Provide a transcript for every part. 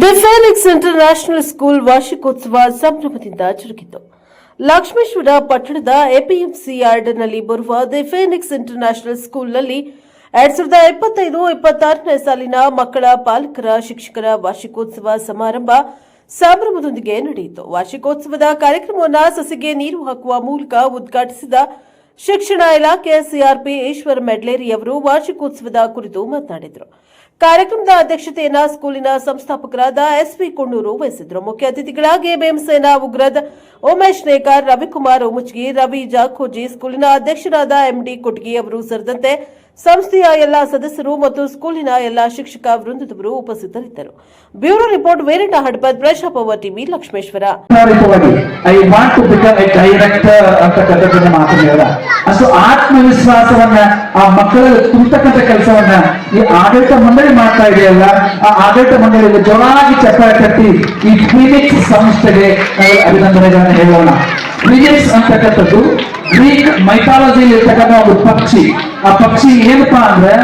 The ಫೇನಿಕ್ಸ್ international school ವಾರ್ಷಿಕೋತ್ಸವ ಸಂಭ್ರಮದಿಂದ ಜರುಗಿತು ಲಕ್ಷ್ಮೇಶ್ವರ ಪಟ್ಟಣದ ಎಪಿಎಂಸಿ ಯಾರ್ಡ್ನಲ್ಲಿ ಬರುವ ದಿ ಫೇನಿಕ್ಸ್ ಇಂಟರ್ನ್ಯಾಷನಲ್ ಸ್ಕೂಲ್ನಲ್ಲಿ ಎರಡ್ ಸಾವಿರದ ಇಪ್ಪತ್ತೈದು, ಇಪ್ಪತ್ತಾರನೇ ಸಾಲಿನ ಮಕ್ಕಳ ಪಾಲಕರ, ಶಿಕ್ಷಕರ ವಾರ್ಷಿಕೋತ್ಸವ ಸಮಾರಂಭ ಸಂಭ್ರಮದೊಂದಿಗೆ ನಡೆಯಿತು. ವಾರ್ಷಿಕೋತ್ಸವದ ಕಾರ್ಯಕ್ರಮವನ್ನು ಸಸಿಗೆ ನೀರು ಹಾಕುವ ಮೂಲಕ ಉದ್ಘಾಟಿಸಿದ ಶಿಕ್ಷಣ ಇಲಾಖೆಯ ಸಿಆರ್ಪಿ ಈಶ್ವರ್ ಮೆಡ್ಲೇರಿ ಅವರು ವಾರ್ಷಿಕೋತ್ಸವದ ಕುರಿತು ಮಾತನಾಡಿದರು. ಕಾರ್ಯಕ್ರಮದ ಅಧ್ಯಕ್ಷತೆಯನ್ನು ಸ್ಕೂಲಿನ ಸಂಸ್ಥಾಪಕರಾದ ಎಸ್ಪಿ ಕೊಂಡೂರು ವಹಿಸಿದ್ರು ಮುಖ್ಯ ಅತಿಥಿಗಳಾಗಿ ಭೀಮಸೇನ ಉಗ್ರದ ಉಮೇಶ್ ನೇಕಾರ್, ರವಿಕುಮಾರ್ ಉಮುಚ್ಗಿ, ರವಿ ಜಾಖೋಜಿ, ಸ್ಕೂಲಿನ ಅಧ್ಯಕ್ಷರಾದ ಎಂಡಿ ಕೊಟ್ಗಿ ಅವರು ಸೇರಿದಂತೆ ಸಂಸ್ಥೆಯ ಎಲ್ಲಾ ಸದಸ್ಯರು ಮತ್ತು ಸ್ಕೂಲಿನ ಎಲ್ಲಾ ಶಿಕ್ಷಕ ವೃಂದದವರು ಉಪಸ್ಥಿತರಿದ್ದರು. ಬ್ಯೂರೋ ರಿಪೋರ್ಟ್ ವೇರಿಟ ಹಡ್ಪದ್ ಪ್ರಶಾ ಪವರ್ ಟಿವಿ ಲಕ್ಷ್ಮೇಶ್ವರ. ಅಷ್ಟು ಆತ್ಮವಿಶ್ವಾಸವನ್ನ, ಆ ಮಕ್ಕಳಲ್ಲಿ ತುಂಬತಕ್ಕಂಥ ಕೆಲಸವನ್ನ ಈ ಆಡಳಿತ ಮಂಡಳಿ ಮಾಡ್ತಾ ಇದೆಯಲ್ಲ, ಆ ಆಡಳಿತ ಮಂಡಳಿಯಲ್ಲಿ ಜೋರಾಗಿ ಚಪ್ಪಾಳೆ ಕಟ್ಟಿ ಈ ಫಿನಿಕ್ಸ್ ಸಂಸ್ಥೆಗೆ ಅಭಿನಂದನೆಗಳನ್ನ ಹೇಳೋಣ. ಫಿನಿಕ್ಸ್ ಅಂತಕ್ಕಂಥದ್ದು ಗ್ರೀಕ್ ಮೈಥಾಲಜಿಯಲ್ಲಿ ಇರ್ತಕ್ಕಂಥ ಒಂದು ಪಕ್ಷಿ. ಆ ಪಕ್ಷಿ ಏನಪ್ಪಾ ಅಂದ್ರೆ,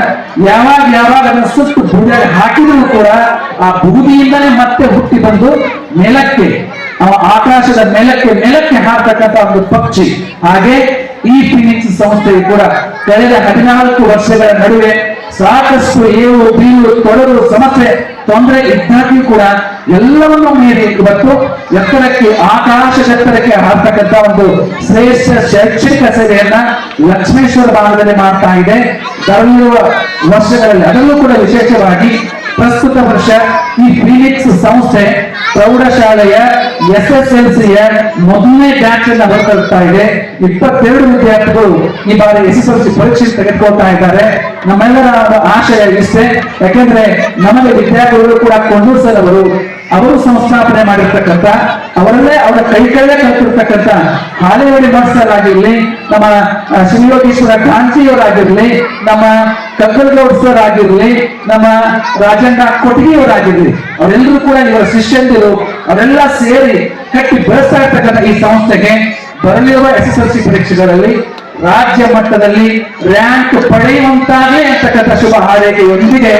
ಯಾವಾಗ ಯಾವಾಗ ಅದನ್ನ ಸುತ್ತು ಬೂದಿಯಾಗಿ ಹಾಕಿದ್ರು ಕೂಡ ಆ ಬೂದಿಯಿಂದಲೇ ಮತ್ತೆ ಹುಟ್ಟಿ ಬಂದು ನೆಲಕ್ಕೆ ಆಕಾಶದ ನೆಲಕ್ಕೆ ನೆಲಕ್ಕೆ ಹಾರ್ತಕ್ಕಂಥ ಒಂದು ಪಕ್ಷಿ. ಹಾಗೆ ಈ ಫಿನಿಕ್ಸ್ ಸಂಸ್ಥೆಯು ಕೂಡ ಕಳೆದ ಹದಿನಾಲ್ಕು ವರ್ಷಗಳ ನಡುವೆ ಸಾಕಷ್ಟು ಏವು ಬೀಳು ತೊಡರು ತೊಂದರೆ ಇದ್ದಾಗ್ಯೂ ಕೂಡ ಎಲ್ಲವನ್ನು ಮೀರಿ ಇವತ್ತು ಎತ್ತರಕ್ಕೆ, ಆಕಾಶ ಎತ್ತರಕ್ಕೆ ಹಾರ್ತಕ್ಕಂಥ ಒಂದು ಶ್ರೇಷ್ಠ ಶೈಕ್ಷಣಿಕ ಸೇವೆಯನ್ನ ಲಕ್ಷ್ಮೇಶ್ವರ ಭಾಗದಲ್ಲಿ ಮಾಡ್ತಾ ಇದೆ. ಬರಲಿರುವ ವರ್ಷಗಳಲ್ಲಿ, ಅದರಲ್ಲೂ ಕೂಡ ವಿಶೇಷವಾಗಿ ಪ್ರಸ್ತುತ ವರ್ಷ ಈ ಫಿನಿಕ್ಸ್ ಸಂಸ್ಥೆ ಪ್ರೌಢಶಾಲೆಯ ಎಸ್ ಎಸ್ ಎಲ್ ಸಿಯ ಮೊದಲನೇ ಬ್ಯಾಚ್ ಅನ್ನ ಹೊರತರ್ತಾ ಇದೆ. ಇಪ್ಪತ್ತೆರಡು ವಿದ್ಯಾರ್ಥಿಗಳು ಈ ಬಾರಿ ಎಸ್ ಎಸ್ ಎಲ್ ಸಿ ಪರೀಕ್ಷೆ ತೆಗೆದುಕೊಳ್ತಾ ಇದ್ದಾರೆ. ನಮ್ಮೆಲ್ಲರ ಆಶಯ ಇಷ್ಟೇ. ಯಾಕೆಂದ್ರೆ ನಮಗೆ ವಿದ್ಯಾರ್ಥಿಗಳು ಕೂಡ ಕೊಂಡೂರು ಸರ್ ಅವರು ಅವರು ಸಂಸ್ಥಾಪನೆ ಮಾಡಿರ್ತಕ್ಕಂಥ, ಅವರಲ್ಲೇ ಅವರ ಕೈ ಕೈಲೇ ಕಲ್ತಿರ್ತಕ್ಕಂಥ ಮಾಸ್ಟರ್ ಆಗಿರ್ಲಿ, ನಮ್ಮ ಶ್ರೀಯೋಗೇಶ್ವರ ಕಾಂಚಿಯವರಾಗಿರ್ಲಿ ನಮ್ಮ ಕಕ್ಕಲ್ಗೌಡ್ ಸರ್ ಆಗಿರ್ಲಿ, ನಮ್ಮ ರಾಜಣ್ಣ ಕೊಟ್ಟಿಗೆಯವರಾಗಿರ್ಲಿ ಅವರೆಲ್ಲರೂ ಕೂಡ ಇವರ ಶಿಷ್ಯಂದಿರು ಅವರೆಲ್ಲ ಸೇರಿ ಕಟ್ಟಿ ಬೆಳೆಸ್ತಾ ಇರ್ತಕ್ಕಂಥ ಈ ಸಂಸ್ಥೆಗೆ ಬರಲಿರುವ ಎಸ್ ಎಸ್ ಎಲ್ ಸಿ ಪರೀಕ್ಷೆಗಳಲ್ಲಿ ರಾಜ್ಯ ಮಟ್ಟದಲ್ಲಿ ರ್ಯಾಂಕ್ ಪಡೆಯುವಂತಾಗಲಿ ಅಂತಕ್ಕಂಥ ಶುಭ ಹಾರೈಕೆಯೊಂದಿಗೆ